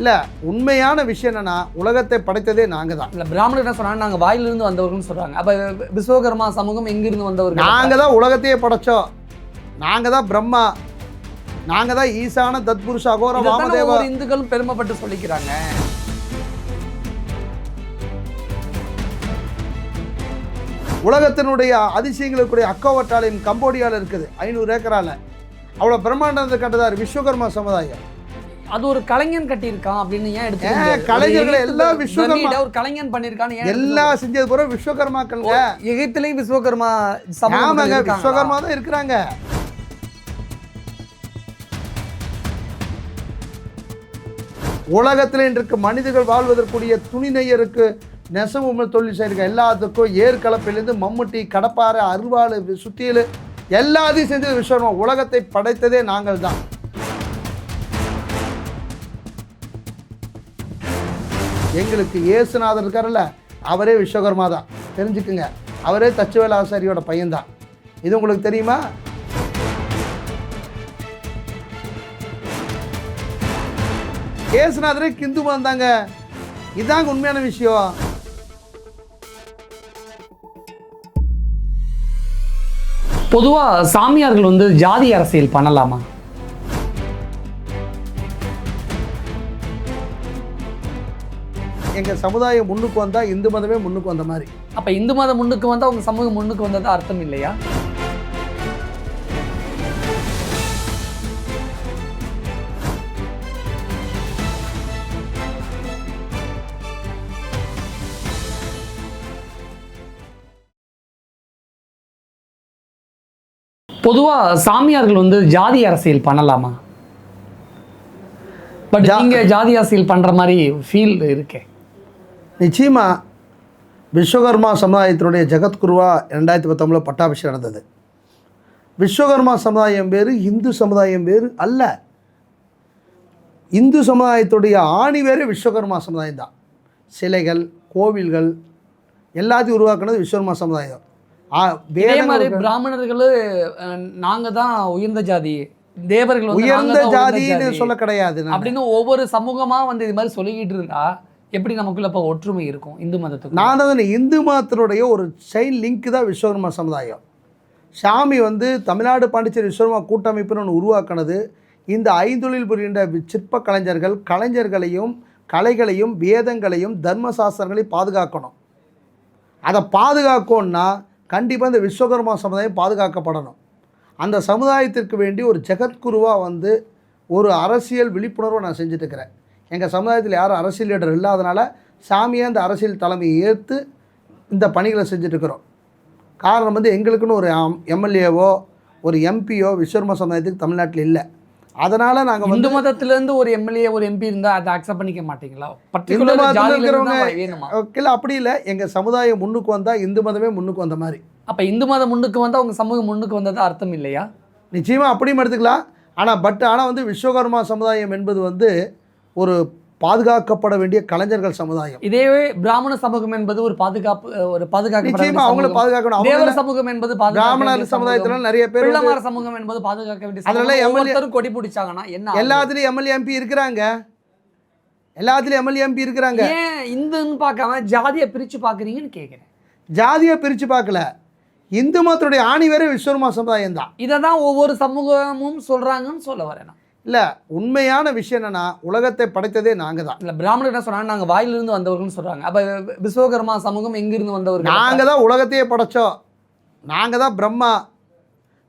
இல்லை உண்மையான விஷயம் என்னன்னா உலகத்தை படைத்ததே நாங்கள் தான் இல்ல பிராமணர் என்ன சொன்னாங்க நாங்க வாயிலிருந்து வந்தவர்கள்னு சொல்றாங்க. அப்ப விஸ்வகர்மா சமூகம் எங்கிருந்து வந்தவர்கள்? நாங்கள் தான் உலகத்தையே படைச்சோம். நாங்கள் தான் பிரம்மா நாங்கள் தான் ஈசான தத்புருஷ அகோர வாமதேவா. இந்துக்களும் பெருமைப்பட்டு சொல்லிக்கிறாங்க. உலகத்தினுடைய அதிசயங்களுக்குரிய அக்கோவட்டாலயம் கம்போடியாவில் இருக்குது ஐநூறு ஏக்கரால. அவ்வளோ பிரம்மாண்டத்தை கட்டதார் விஸ்வகர்மா சமுதாயம். அது ஒரு கலைஞன் கட்டியிருக்கான் அப்படின்னு ஏன் எடுத்து கலைஞர்களை எல்லா விஸ்வகர்மா- ஒரு கலைஞன் பண்ணியிருக்கான்னு ஏன் எல்லாம் செஞ்சது பூரா விஸ்வகர்மாக்கள்ங்க. எடுத்துக்க- எகிப்திலையும் விஸ்வகர்மா ஆமாங்க? விஸ்வகர்மா தான் இருக்கிறாங்க. உலகத்தில் இன்றைக்கு மனிதர்கள் வாழ்வதற்குரிய துணி நெய்யருக்கு நெசவு தொழில் செய்யிருக்க எல்லாத்துக்கும் ஏர் கலப்பிலேருந்து மம்முட்டி கடப்பாறை அருவாள் சுத்தியல் எல்லாத்தையும் செஞ்சது விஸ்வகர்மா. உலகத்தை படைத்ததே நாங்கள் தான் எங்களுக்கு இயேசுநாதர் இருக்கார்ல அவரே விஸ்வகர்மா தான் தெரிஞ்சுக்குங்க. அவரே தச்சுவேலாசாரியோட பையன்தான். இது உங்களுக்கு தெரியுமா? இயேசுநாதரே கிந்து வந்தாங்க இதாங்க உண்மையான விஷயம். பொதுவாக சாமியார்கள் வந்து ஜாதி அரசியல் பண்ணலாமா? எங்கள் சமுதாயம் முன்னுக்கு வந்தால் இந்து மதமே முன்னுக்கு வந்த மாதிரி. அப்ப இந்து மதம் முன்னுக்கு வந்தா உங்க சமூகம் முன்னுக்கு வந்ததா அர்த்தம் இல்லையா? பொதுவா சாமியார்கள் வந்து ஜாதி அரசியல் பண்ணலாமா? பட் ஜா- நீங்க ஜாதி அரசியல் பண்ற மாதிரி ஃபீல் இருக்கே. நிச்சயமா விஸ்வகர்மா சமுதாயத்தினுடைய ஜெகத்குருவா ரெண்டாயிரத்தி பத்தொம்பதில் பட்டாபிஷேகம் நடந்தது விஸ்வகர்மா சமுதாயம் வேறு இந்து சமுதாயம் வேறு அல்ல இந்து சமுதாயத்துடைய ஆணி வேறு விஸ்வகர்மா சமுதாயம் தான் சிலைகள் கோவில்கள் எல்லாத்தையும் உருவாக்குனது விஸ்வகர்மா சமுதாயம் வேதங்கள் மாதிரி இருக்கு. பிராமணர்களும் நாங்க தான் உயர்ந்த ஜாதி தேவர்கள் உயர்ந்த தான் உயர்ந்த ஜாதின்னு ஜாதி. சொல்ல கிடையாது. அப்படின்னு ஒவ்வொரு சமூகமா வந்து இது மாதிரி சொல்லிக்கிட்டு இருந்தா எப்படி நமக்குள்ள இப்போ ஒற்றுமை இருக்கும் இந்து மதத்துக்கு? நான் தான் இந்து மதத்தினுடைய ஒரு செயின் லிங்க் தான் விஸ்வகர்மா சமுதாயம். சாமி வந்து தமிழ்நாடு பாண்டிச்சேரி விஸ்வகர்மா கூட்டமைப்புன்னு ஒன்று உருவாக்குனது. இந்த ஐந்தொழில் புரிகின்ற சிற்ப கலைஞர்கள் கலைஞர்களையும் கலைகளையும் வேதங்களையும் தர்ம சாஸ்திரங்களையும் பாதுகாக்கணும். அதை பாதுகாக்கணும்னா கண்டிப்பாக இந்த விஸ்வகர்மா சமுதாயம் பாதுகாக்கப்படணும். அந்த சமுதாயத்திற்கு வேண்டி ஒரு ஜெகத்குருவாக வந்து ஒரு அரசியல் விழிப்புணர்வை நான் செஞ்சுட்டு இருக்கிறேன். எங்கள் சமுதாயத்தில் யாரும் அரசியல் லீடர் இல்லாதனால சாமியை அந்த அரசியல் தலைமையை ஏற்று இந்த பணிகளை செஞ்சுட்டு இருக்கிறோம் காரணம் வந்து எங்களுக்குன்னு ஒரு எம்எல்ஏவோ ஒரு எம்பியோ விஸ்வகர்மா சமுதாயத்துக்கு தமிழ்நாட்டில் இல்லை. அதனால் நாங்கள் இந்து வந்து மதத்துல இருந்து ஒரு எம்எல்ஏ ஒரு எம்பி இருந்தா அதை அக்செப்ட் பண்ணிக்க மாட்டீங்களா? இந்து மதத்தில் இருக்கிறவங்க இல்லை அப்படி இல்லை. எங்கள் சமுதாயம் முன்னுக்கு வந்தால் இந்து மதமே முன்னுக்கு வந்த மாதிரி. அப்ப இந்து மதம் முன்னுக்கு வந்தா உங்க சமூகம் முன்னுக்கு வந்ததா அர்த்தம் இல்லையா? நிச்சயமாக அப்படியும் எடுத்துக்கலாம். ஆனால் பட் ஆனால் வந்து விஸ்வகர்மா சமுதாயம் என்பது வந்து ஒரு பாதுகாக்கப்பட வேண்டிய கலைஞர்கள் சமுதாயம் இதேவே பிராமண சமூகம் என்பது ஒரு பாதுகாப்பு ஒரு பாதுகாக்கப்பட நிச்சயமா அவங்கள. பாதுகாக்கணும் தேவர் சமூகம் என்பது பிராமணர். சமுதாயத்துல நிறைய பேர் பிள்ளைமார் சமூகம் என்பது பாதுகாக்க வேண்டிய அதனால ஒவ்வொருத்தரும் கொடி பிடிச்சாங்கன்னா என்ன? எல்லாத்துலேயும் எம்எல்ஏ எம்பி இருக்கிறாங்க எல்லாத்துலேயும் எம்எல்ஏ எம்பி இருக்கிறாங்க ஏன் இந்துன்னு பார்க்காம ஜாதியை பிரிச்சு பாக்குறீங்கன்னு கேக்குறேன் ஜாதியை பிரித்து பார்க்கல இந்து மதத்துடைய ஆணி வேறு விஸ்வகர்மா சமுதாயம் தான் இதை தான் ஒவ்வொரு சமூகமும் சொல்றாங்கன்னு சொல்ல வரேன். இல்லை உண்மையான விஷயம் என்னன்னா உலகத்தை படைத்ததே நாங்கள் தான் இல்ல பிராமணர் என்ன சொன்னாங்க நாங்க வாயிலிருந்து வந்தவர்கள்னு சொல்றாங்க. அப்ப விஸ்வகர்மா சமூகம் எங்கிருந்து வந்தவர்கள்? நாங்கள் தான் உலகத்தையே படைச்சோம். நாங்கள் தான் பிரம்மா.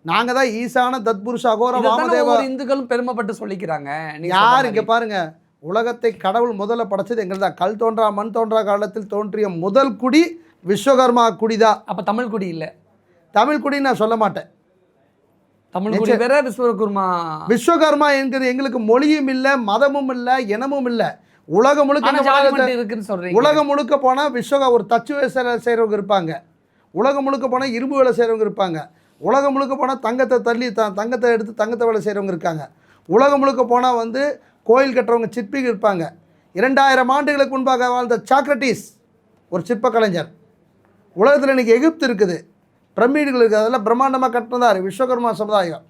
நாங்கள் தான் ஈசான தத்புருஷ அகோர வாமதேவா. இந்துக்களும் பெருமைப்பட்டு சொல்லிக்கிறாங்க. யார் இங்கே. பாருங்க உலகத்தை கடவுள் முதல்ல படைச்சது எங்கள் தான் கல் தோன்றா மண் தோன்றா காலத்தில் தோன்றிய முதல் குடி விஸ்வகர்மா குடிதான். அப்ப தமிழ் குடி இல்ல. தமிழ் குடி நான் சொல்ல மாட்டேன். தமிழ் குடி வேற விஸ்வகர்மா. விஸ்வகர்மா என்கிறது எங்களுக்கு மொழியும் இல்லை மதமும் இல்லை இனமும் இல்லை. உலகம் முழுக்க இருக்குன்னு சொல்றீங்க. உலகம் முழுக்க போனால் விஸ்வக ஒரு தச்சு வேலை செய்கிறவங்க இருப்பாங்க. உலகம் முழுக்க போனால் இரும்பு வேலை செய்கிறவங்க இருப்பாங்க. உலகம் முழுக்க போனால் தங்கத்தை தள்ளி த தங்கத்தை எடுத்து தங்கத்தை வேலை செய்கிறவங்க இருக்காங்க. உலகம் முழுக்க போனால் வந்து கோயில் கட்டுறவங்க சிற்பிகள் இருப்பாங்க. இரண்டாயிரம் ஆண்டுகளுக்கு முன்பாக வாழ்ந்த சாக்ரட்டிஸ் ஒரு சிற்ப கலைஞர் உலகத்தில் இன்றைக்கி எகிப்து இருக்குது. பிரமிடுகள் இருக்குது. அதெல்லாம் பிரம்மாண்டமாக கட்டினதார். விஸ்வகர்மா சமுதாயம்.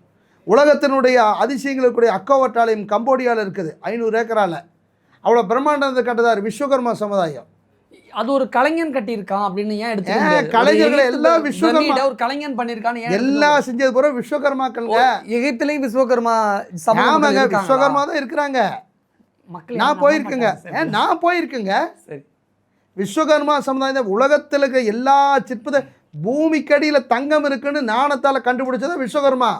உலகத்தினுடைய அதிசயங்களுக்குரிய அக்கோவட்டாலயம் கம்போடியாவில் இருக்குது. ஐநூறு ஏக்கரால். அவ்வளோ பிரம்மாண்டத்தை கட்டதார் விஸ்வகர்மா சமுதாயம். அது ஒரு கலைஞன் கட்டியிருக்கான் அப்படின்னு ஏன் எடுத்து கலைஞர்களை எல்லாம் விஸ்வகர்மா- ஒரு கலைஞன் பண்ணியிருக்கான்னு எல்லாம் செஞ்சது பூரா எடுத்துக்கணும்? எகிப்திலையும் விஸ்வகர்மா ஆமாங்க? விஸ்வகர்மா தான் இருக்கிறாங்க. மக்கள் நான் போயிருக்கேங்க. நான் போயிருக்கேங்க? சரி. விஸ்வகர்மா சமுதாயம் உலகத்தில் இருக்க எல்லா சிற்பத பூமிக்கடியில் தங்கம் இருக்குன்னு நாணத்தால் கண்டுபிடிச்சது விஸ்வகர்மா.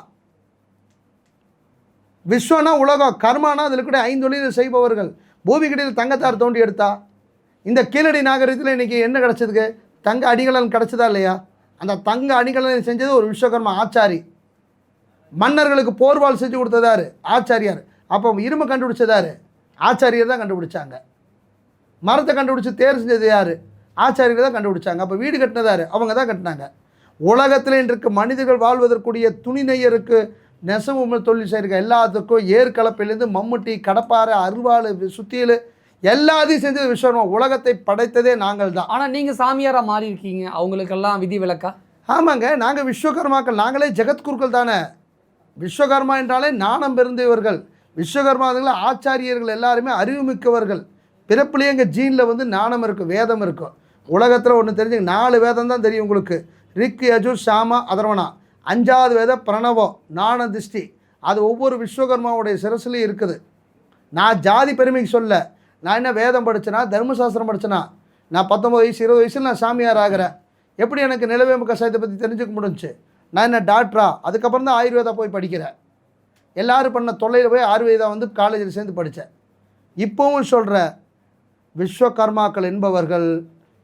விஸ்வனா உலகம் கர்மானா அதில் கூட ஐந்தொழில் செய்பவர்கள். பூமிக்கடியில் தங்கத்தார் தோண்டி எடுத்தா? இந்த கீழடி நாகரிகத்தில் இன்னைக்கு என்ன கிடச்சதுக்கு? தங்க அடிகளன் கிடச்சதா இல்லையா? அந்த தங்க அடிகளனை செஞ்சது ஒரு விஸ்வகர்மா ஆச்சாரி. மன்னர்களுக்கு போர்வால் செஞ்சு கொடுத்ததாரு ஆச்சாரியார். அப்போ இரும்பு கண்டுபிடிச்சதாரு. ஆச்சாரியர் தான் கண்டுபிடிச்சாங்க. மரத்தை கண்டுபிடிச்சி தேர் செஞ்சது யார்? ஆச்சாரியர் தான் கண்டுபிடிச்சாங்க. அப்போ வீடு கட்டினதாரு அவங்க தான் கட்டினாங்க. உலகத்தில் இன்றைக்கு மனிதர்கள் வாழ்வதற்குரிய துணி நெய்யருக்கு நெசவு தொழில் செய்கிற எல்லாத்துக்கும் ஏற்கலப்பிலேருந்து மம்முட்டி கடப்பாறை அருவாள் சுத்தியல் எல்லாத்தையும் செஞ்சது விஸ்வகர்மா உலகத்தை படைத்ததே நாங்கள் தான். ஆனா நீங்க சாமியாரா மாறி இருக்கீங்க அவங்களுக்கெல்லாம் விதி விலக்கா? ஆமாங்க. நாங்கள் விஸ்வகர்மாக்கள். நாங்களே ஜெகத்குருக்கள் தானே. விஸ்வகர்மா என்றாலே நாணம் பெருந்தவர்கள். விஸ்வகர்மாதுங்கள ஆச்சாரியர்கள் எல்லாருமே அறிவுமிக்கவர்கள். பிறப்புலேயே எங்கள் ஜீனில் வந்து நாணம் இருக்கும் வேதம் இருக்கும் உலகத்தில் ஒன்று தெரிஞ்சு நாலு வேதம் தான் தெரியும் உங்களுக்கு. ரிக் யஜு சாம அதர்வனா. அஞ்சாவது வேதம் பிரணவம் நாண திஷ்டி. அது ஒவ்வொரு விஸ்வகர்மாவுடைய சிரசுலையும் இருக்குது. நான் ஜாதி பெருமைக்கு சொல்ல. நான் என்ன வேதம் படித்தேனா தர்மசாஸ்திரம் படித்தேனா நான் பத்தொம்பது வயசு இருபது வயசில் நான் சாமியார் ஆகிறேன். எப்படி எனக்கு நிலவேம்பு கஷாயத்தை பற்றி தெரிஞ்சுக்க முடிஞ்சுச்சு? நான் என்ன டாக்டரா? அதுக்கப்புறம் தான் ஆயுர்வேதா போய் படிக்கிறேன். எல்லோரும் பண்ண தொல்லையில் போய் ஆயுர்வேதா வந்து காலேஜில் சேர்ந்து படித்தேன் இப்போவும் சொல்கிற விஸ்வகர்மாக்கள் என்பவர்கள்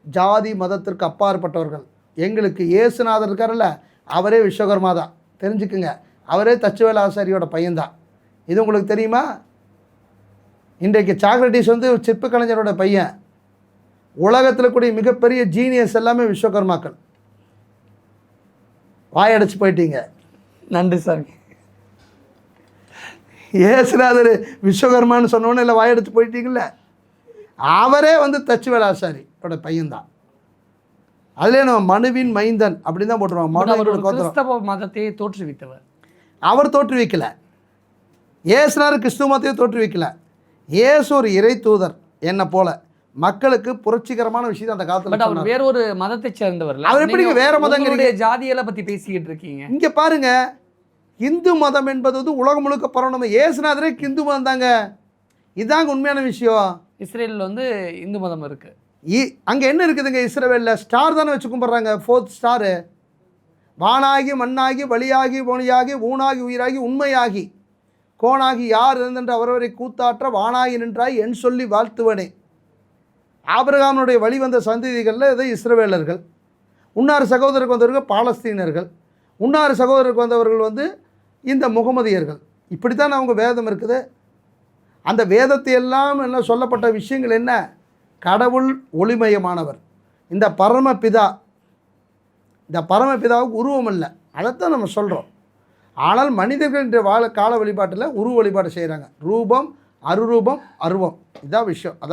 ஜாதி மதத்திற்கு அப்பாற்பட்டவர்கள். எங்களுக்கு இயேசுநாதர் இருக்கார்ல அவரே விஸ்வகர்மா தான் தெரிஞ்சுக்குங்க. அவரே தச்சுவேல ஆசாரியோட பையன்தான். இது உங்களுக்கு தெரியுமா? இன்றைக்கு சாக்ரட்டிஸ் வந்து சிற்ப கலைஞரோட பையன். உலகத்தில் கூடிய மிகப்பெரிய ஜீனியஸ் எல்லாமே விஸ்வகர்மாக்கள். வாயடைச்சு போயிட்டீங்க. நன்றி சாமி. ஏசுநாதர் விஸ்வகர்மான்னு சொன்னோன்னே இல்லை வாயடைச்சு போயிட்டீங்கல்ல? அவரே வந்து தச்சு வேலாசாரியோட பையன்தான். அதுலேயே நம்ம மனுவின் மைந்தன் அப்படின்னு தான் போட்டுருவாங்க மனு கிறிஸ்தவ மதத்தையே தோற்றுவித்தவர். அவர் தோற்றுவிக்கல. ஏசுனார் கிறிஸ்துவ மதத்தையும் தோற்றுவிக்கல. இயேசு ஒரு இறை தூதர் என்னை போல. மக்களுக்கு புரட்சிகரமான விஷயத்தை அந்த காலத்தில் பட் அவர் வேற ஒரு மதத்தை சேர்ந்தவர் அவர் எப்படிங்க வேற மதங்கிறீங்க? ஜாதியெல்லாம் பத்தி பேசிக்கிட்டு இருக்கீங்க. இங்கே பாருங்க. இந்து மதம் என்பது வந்து உலகம் முழுக்க பரவணும் ஏசுநாதரே இந்து மதம் தாங்க. இதாங்க உண்மையான விஷயம். இஸ்ரேல்ல வந்து இந்து மதம் இருக்கு. அங்கே என்ன இருக்குதுங்க இஸ்ரவேலில்? ஸ்டார் தானே வச்சு கும்பிட்றாங்க. ஃபோர்த் ஸ்டாரு வானாகி மண்ணாகி வழியாகி போனியாகி ஊனாகி உயிராகி உண்மையாகி. கோணாகி யார் இருந்தென்று அவரவரை கூத்தாற்ற வானாகி நின்றாய் என் சொல்லி வாழ்த்துவனே. ஆபிரகாமனுடைய வழி வந்த சந்ததிகளில் இது இஸ்ரவேலர்கள். உன்னார் சகோதரருக்கு வந்தவர்கள் பாலஸ்தீனர்கள். உன்னார் சகோதரருக்கு வந்தவர்கள் வந்து இந்த முகமதியர்கள். இப்படித்தான் அவங்க வேதம் இருக்குது. அந்த வேதத்தை எல்லாம் என்ன சொல்லப்பட்ட விஷயங்கள் என்ன? கடவுள் ஒளிமயமானவர். இந்த பரமபிதா இந்த பரமபிதாவுக்கு உருவம் இல்லை. அதைத்தான் நம்ம சொல்கிறோம் ஆனால் மனிதர்கள் இன்றைய வாழ கால வழிபாட்டில் உருவ வழிபாடு செய்கிறாங்க ரூபம் அருரூபம் அருவம். இதான் விஷயம். அதெல்லாம்